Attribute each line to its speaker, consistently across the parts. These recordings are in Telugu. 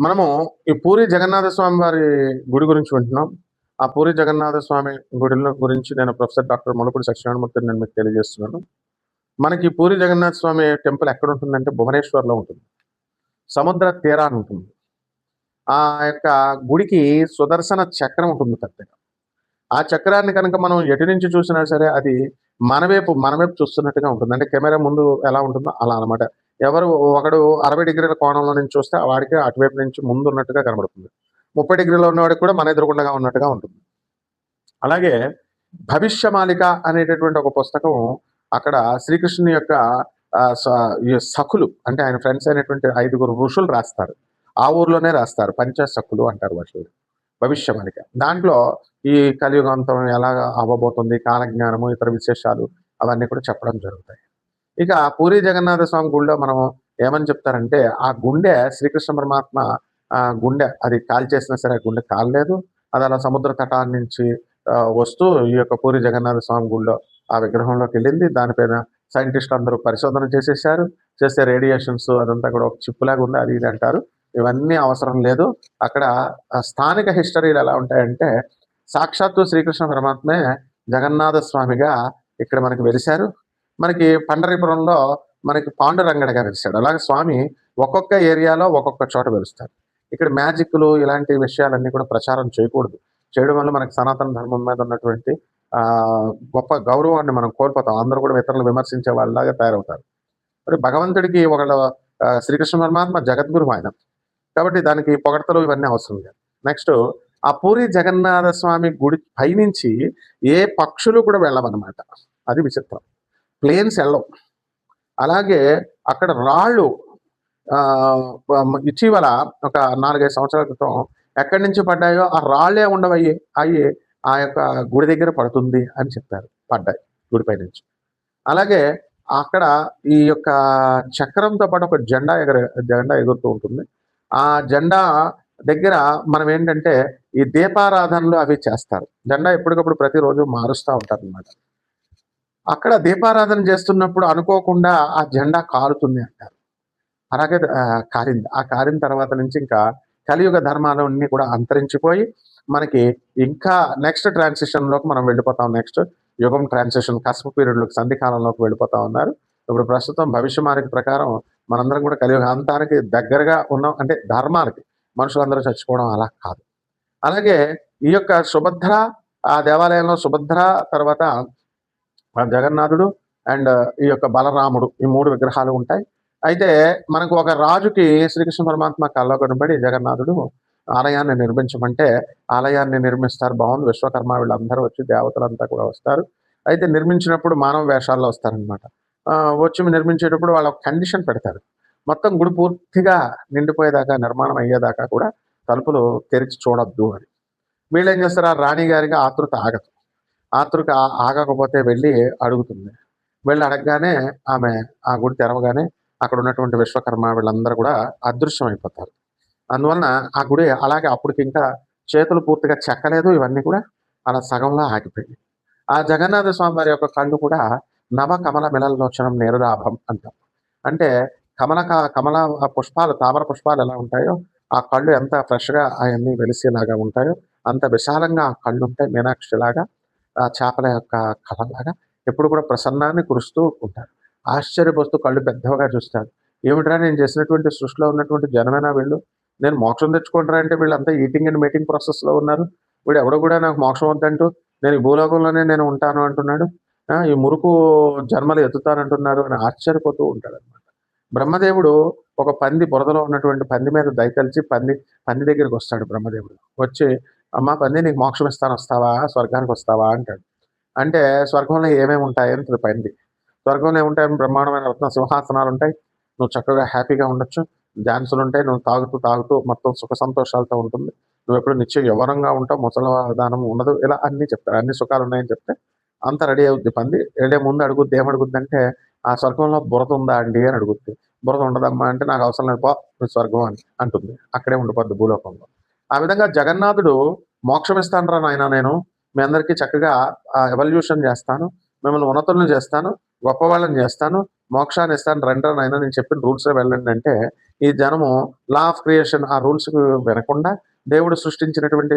Speaker 1: మనము ఈ పూరి జగన్నాథ స్వామి వారి గుడి గురించి వింటున్నాం. ఆ పూరి జగన్నాథ స్వామి గుడిలో గురించి నేను ప్రొఫెసర్ డాక్టర్ ములపూడి సత్యనారాయణమూర్తిని నేను మీకు తెలియజేస్తున్నాను. మనకి పూరి జగన్నాథ స్వామి టెంపుల్ ఎక్కడ ఉంటుందంటే భువనేశ్వర్లో ఉంటుంది. సముద్ర తీరాన్ని ఉంటుంది. ఆ యొక్క గుడికి సుదర్శన చక్రం ఉంటుంది పెద్దగా. ఆ చక్రాన్ని కనుక మనం ఎటు నుంచి చూసినా సరే అది మన వైపు మన వైపు చూస్తున్నట్టుగా ఉంటుంది. అంటే కెమెరా ముందు ఎలా ఉంటుందో అలా అన్నమాట. ఎవరు ఒకడు అరవై డిగ్రీల కోణంలో నుంచి చూస్తే వాడికి అటువైపు నుంచి ముందు ఉన్నట్టుగా కనబడుతుంది. ముప్పై డిగ్రీలో ఉన్నవాడికి కూడా మన ఎదురుకుండగా ఉన్నట్టుగా ఉంటుంది. అలాగే భవిష్యమాలిక అనేటటువంటి ఒక పుస్తకం అక్కడ శ్రీకృష్ణుని యొక్క స- సఖులు అంటే ఆయన ఫ్రెండ్స్ అయినటువంటి ఐదుగురు ఋషులు రాస్తారు. ఆ ఊర్లోనే రాస్తారు. పంచ సఖులు అంటారు వాటి భవిష్యమాలిక దాంట్లో ఈ కలియుగాంతం ఎలా అవ్వబోతుంది కాలజ్ఞానము ఇతర విశేషాలు అవన్నీ కూడా చెప్పడం జరుగుతాయి. ఇక పూరి జగన్నాథ స్వామి గుడిలో మనం ఏమని చెప్తారంటే ఆ గుండె శ్రీకృష్ణ పరమాత్మ ఆ గుండె అది కాల్చేసినా సరే ఆ గుండె కాలలేదు. అది అలా సముద్ర తటాన్ని నుంచి వస్తూ ఈ యొక్క పూరి జగన్నాథ స్వామి గుడిలో ఆ విగ్రహంలోకి వెళ్ళింది. దానిపైన సైంటిస్టులు అందరూ పరిశోధన చేసేసారు చేస్తే రేడియేషన్స్ అదంతా కూడా ఒక చిప్పులాగా ఉంది అది ఇది అంటారు. ఇవన్నీ అవసరం లేదు. అక్కడ స్థానిక హిస్టరీలు ఎలా ఉంటాయంటే సాక్షాత్తు శ్రీకృష్ణ పరమాత్మే జగన్నాథ స్వామిగా ఇక్కడ మనకి వెలిశారు. మనకి పండరీపురంలో మనకి పాండురంగడ గారు ఇస్తాడు అలాగే స్వామి ఒక్కొక్క ఏరియాలో ఒక్కొక్క చోట వెలుస్తారు. ఇక్కడ మ్యాజిక్లు ఇలాంటి విషయాలన్నీ కూడా ప్రచారం చేయకూడదు. చేయడం వల్ల మనకి సనాతన ధర్మం మీద ఉన్నటువంటి గొప్ప గౌరవాన్ని మనం కోల్పోతాం. అందరూ కూడా ఇతరులు విమర్శించే వాళ్ళలాగా తయారవుతారు. మరి భగవంతుడికి ఒక శ్రీకృష్ణ పరమాత్మ జగద్గురు ఆయన. కాబట్టి దానికి పొగడతలు ఇవన్నీ అవసరం లేదు. నెక్స్ట్ ఆ పూరి జగన్నాథ స్వామి గుడి పైనుంచి ఏ పక్షులు కూడా వెళ్ళవన్నమాట. అది విచిత్రం. ప్లేన్స్ వెళ్ళవు. అలాగే అక్కడ రాళ్ళు ఇటీవల ఒక నాలుగైదు సంవత్సరాల క్రితం ఎక్కడి నుంచి పడ్డాయో ఆ రాళ్ళే ఉండవయ్యి అయ్యి ఆ యొక్క గుడి దగ్గర పడుతుంది అని చెప్పారు పడ్డాయి గుడిపై నుంచి. అలాగే అక్కడ ఈ యొక్క చక్రంతో పాటు ఒక జెండా ఎగర జెండా ఎగురుతూ ఉంటుంది. ఆ జెండా దగ్గర మనం ఏంటంటే ఈ దీపారాధనలు అవి చేస్తారు. జెండా ఎప్పటికప్పుడు ప్రతిరోజు మారుస్తూ ఉంటారు అనమాట అక్కడ దీపారాధన చేస్తున్నప్పుడు అనుకోకుండా ఆ జెండా కారుతుంది అంటారు. అలాగే కారింది. ఆ కారిన తర్వాత నుంచి ఇంకా కలియుగ ధర్మాలన్నీ కూడా అంతరించిపోయి మనకి ఇంకా నెక్స్ట్ ట్రాన్సిషన్లోకి మనం వెళ్ళిపోతాం. నెక్స్ట్ యుగం ట్రాన్సిషన్ కస్ప పీరియడ్లోకి సంధికాలంలోకి వెళ్ళిపోతా ఉన్నారు. ఇప్పుడు ప్రస్తుతం భవిష్యమానికి ప్రకారం మనందరం కూడా కలియుగ అంతానికి దగ్గరగా ఉన్నాం. అంటే ధర్మాలకి మనుషులందరూ చచ్చిపోవడం అలా కాదు. అలాగే ఈ యొక్క సుభద్ర ఆ దేవాలయంలో సుభద్ర తర్వాత జగన్నాథుడు అండ్ ఈ యొక్క బలరాముడు ఈ మూడు విగ్రహాలు ఉంటాయి. అయితే మనకు ఒక రాజుకి శ్రీకృష్ణ పరమాత్మ కళ్ళ కనబడి జగన్నాథుడు ఆలయాన్ని నిర్మించమంటే ఆలయాన్ని నిర్మిస్తారు. బాగుంది విశ్వకర్మ వీళ్ళందరూ వచ్చి దేవతలంతా కూడా వస్తారు. అయితే నిర్మించినప్పుడు మానవ వేషాల్లో వస్తారనమాట వచ్చి నిర్మించేటప్పుడు వాళ్ళ కండిషన్ పెడతారు. మొత్తం గుడి పూర్తిగా నిండిపోయేదాకా నిర్మాణం అయ్యేదాకా కూడా తలుపులు తెరిచి చూడొద్దు అని. వీళ్ళు ఏం చేస్తారు? ఆ రాణి గారికి ఆతృత ఆగదు. ఆతృత ఆగకపోతే వెళ్ళి అడుగుతుంది. వెళ్ళి అడగగానే ఆమె ఆ గుడి తెరవగానే అక్కడ ఉన్నటువంటి విశ్వకర్మ వీళ్ళందరూ కూడా అదృశ్యం అయిపోతారు అందువలన ఆ గుడి అలాగే అప్పటికి ఇంకా చేతులు పూర్తిగా చెక్కలేదు ఇవన్నీ కూడా అలా సగంలో ఆగిపోయింది ఆ జగన్నాథ స్వామి వారి యొక్క కళ్ళు కూడా నవ కమల మిలలోచనం నేరులాభం అంటాం అంటే కమల కమల పుష్పాలు తామర పుష్పాలు ఎలా ఉంటాయో ఆ కళ్ళు ఎంత ఫ్రెష్గా అవన్నీ వెలిసేలాగా ఉంటాయో అంత విశాలంగా ఆ కళ్ళు ఉంటాయి మీనాక్షి లాగా ఆ చేపల యొక్క కళలాగా ఎప్పుడు కూడా ప్రసన్నాన్ని కురుస్తూ ఉంటారు. ఆశ్చర్యపోస్తూ కళ్ళు పెద్దవగా చూస్తారు. ఏమిట్రా నేను చేసినటువంటి సృష్టిలో ఉన్నటువంటి జనమేనా వీళ్ళు? నేను మోక్షం తెచ్చుకుంటారా అంటే వీళ్ళంతా ఈటింగ్ అండ్ మీటింగ్ ప్రాసెస్లో ఉన్నారు. వీడు ఎవడో కూడా నాకు మోక్షం వద్దంటూ నేను ఈ భూలోకంలోనే నేను ఉంటాను అంటున్నాడు. ఈ మురుకు జన్మలు ఎత్తుతానంటున్నారు అని ఆశ్చర్యపోతూ ఉంటాడు అనమాట బ్రహ్మదేవుడు ఒక పంది బురదలో ఉన్నటువంటి పంది మీద దయతలిచి పంది పంది దగ్గరికి వస్తాడు బ్రహ్మదేవుడు. వచ్చి అమ్మ పంది నీకు మోక్షం ఇస్తాను వస్తావా? స్వర్గానికి వస్తావా? అంటాడు. అంటే స్వర్గంలో ఏమేమి ఉంటాయి అంటుంది పంది స్వర్గంలో ఏముంటాయి? బ్రహ్మాండమైన రత్న సింహాసనాలు ఉంటాయి. నువ్వు చక్కగా హ్యాపీగా ఉండొచ్చు. డాన్సులు ఉంటాయి. నువ్వు తాగుతూ తాగుతూ మొత్తం సుఖ సంతోషాలతో ఉంటుంది. నువ్వు ఎప్పుడు నిత్యం యవ్వరంగా ఉంటావు. ముసలదానం ఉండదు. ఇలా అన్ని చెప్తారు. అన్ని సుఖాలు ఉన్నాయని చెప్తే అంత రెడీ అవుద్ది పంది. రెడీ ముందు అడుగుద్ది. ఏమడుగుద్ది అంటే ఆ స్వర్గంలో బురద ఉందా అండి? అని అడుగుద్ది. బురద ఉండదమ్మా అంటే నాకు అవసరం లేదు. పో స్వర్గం అని అంటుంది. అక్కడే ఉండిపోద్ది భూలోకంలో. ఆ విధంగా జగన్నాథుడు మోక్షం ఇస్తాను రా నాయన నేను. మీ అందరికీ చక్కగా ఎవల్యూషన్ చేస్తాను. మిమ్మల్ని ఉన్నతులను చేస్తాను. గొప్ప వాళ్ళని చేస్తాను. మోక్షాన్ని ఇస్తాను. రండి నాయన నేను చెప్పిన రూల్స్లో వెళ్ళండి అంటే ఈ జనము లా ఆఫ్ క్రియేషన్ ఆ రూల్స్కి వినకుండా దేవుడు సృష్టించినటువంటి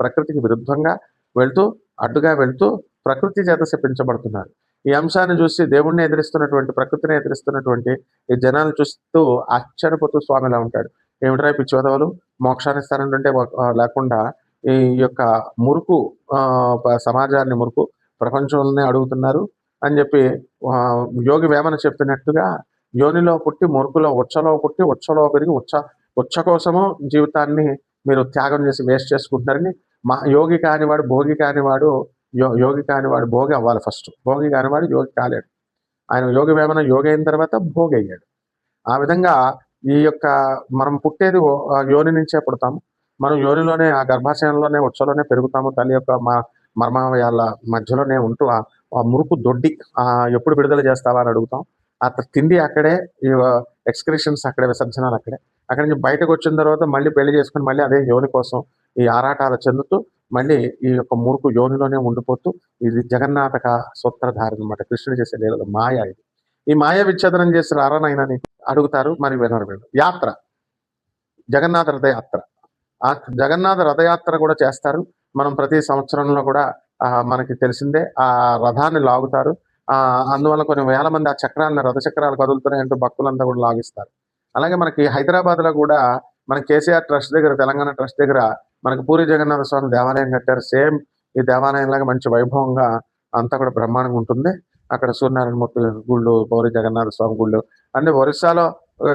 Speaker 1: ప్రకృతికి విరుద్ధంగా వెళ్తూ అడ్డుగా వెళ్తూ ప్రకృతి చేత శపించబడుతున్నారు. ఈ అంశాన్ని చూసి దేవుణ్ణి ఎదిరిస్తున్నటువంటి ప్రకృతిని ఎదిరిస్తున్నటువంటి ఈ జనాలు చూస్తూ ఆశ్చర్యపోతూ స్వామిలా ఉంటాడు. ఏమిట్రా పిచ్చివదవలు మోక్షాన్ని ఇస్తారంటుంటే లేకుండా ఈ యొక్క మురుకు సమాజాన్ని మురుకు ప్రపంచంలోనే అడుగుతున్నారు అని చెప్పి యోగి వేమన చెప్పినట్టుగా యోనిలో పుట్టి మురుకులో ఉచ్చలో పుట్టి ఉచ్చలో పెరిగి ఉచ్చ ఉచ్చ కోసము జీవితాన్ని మీరు త్యాగం చేసి వేస్ట్ చేసుకుంటున్నారని మా యోగి కానివాడు భోగి కానివాడు యో యోగి కానివాడు భోగి అవ్వాలి ఫస్ట్. భోగి కానివాడు యోగి కాలేడు. ఆయన యోగి వేమన యోగి అయిన తర్వాత భోగి అయ్యాడు ఆ విధంగా ఈ యొక్క మనం పుట్టేది ఆ యోని నుంచే పుడతాము. మనం యోనిలోనే ఆ గర్భాశయంలోనే ఉచ్చలోనే పెరుగుతాము. తల్లి యొక్క మా మర్మావయాల మధ్యలోనే ఉంటూ ఆ మురుకు దొడ్డి ఆ ఎప్పుడు విడుదల చేస్తావా అని అడుగుతాం. ఆ తిండి అక్కడే ఈ ఎక్స్క్రిషన్స్ అక్కడే విసర్జనాలు అక్కడే. అక్కడి నుంచి బయటకు వచ్చిన తర్వాత మళ్ళీ పెళ్ళి చేసుకుని మళ్ళీ అదే యోని కోసం ఈ ఆరాటాలు చెందుతూ మళ్ళీ ఈ యొక్క మురుకు యోనిలోనే ఉండిపోతూ ఇది జగన్నాథక సూత్రధారి అనమాట కృష్ణుడు చేసే లీలలు మాయ ఇది. ఈ మాయ విచ్ఛేదనం చేసి రారానైనా అడుగుతారు మరి వినరు వీళ్ళు. యాత్ర. జగన్నాథ రథయాత్ర. ఆ జగన్నాథ రథయాత్ర కూడా చేస్తారు. మనం ప్రతి సంవత్సరంలో కూడా మనకి తెలిసిందే ఆ రథాన్ని లాగుతారు. ఆ అందువల్ల కొన్ని వేల మంది ఆ చక్రాన్ని రథ చక్రాలు కదులుతున్నాయంటూ భక్తులంతా కూడా లాగిస్తారు. అలాగే మనకి హైదరాబాద్లో కూడా మన కేసీఆర్ ట్రస్ట్ దగ్గర తెలంగాణ ట్రస్ట్ దగ్గర మనకి పూరి జగన్నాథ స్వామి దేవాలయం కట్టారు. సేమ్ ఈ దేవాలయం లాగా మంచి వైభవంగా అంతా కూడా బ్రహ్మాండంగా ఉంటుంది. అక్కడ సూర్యనారాయణ మూర్తి గుళ్ళు గౌరీ జగన్నాథ స్వామి గుళ్ళు అంటే ఒరిస్సాలో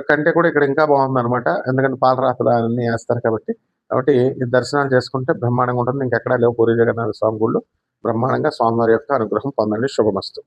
Speaker 1: కంటే కూడా ఇక్కడ ఇంకా బాగుంది అనమాట ఎందుకంటే పాలరాతలు వేస్తారు కాబట్టి. కాబట్టి దర్శనాలు చేసుకుంటే బ్రహ్మాండంగా ఉంటుంది. ఇంకెక్కడా లేవు పూరి జగన్నాథ స్వామి గుళ్ళు. బ్రహ్మాండంగా స్వామివారి యొక్క అనుగ్రహం పొందండి. శుభమస్తు.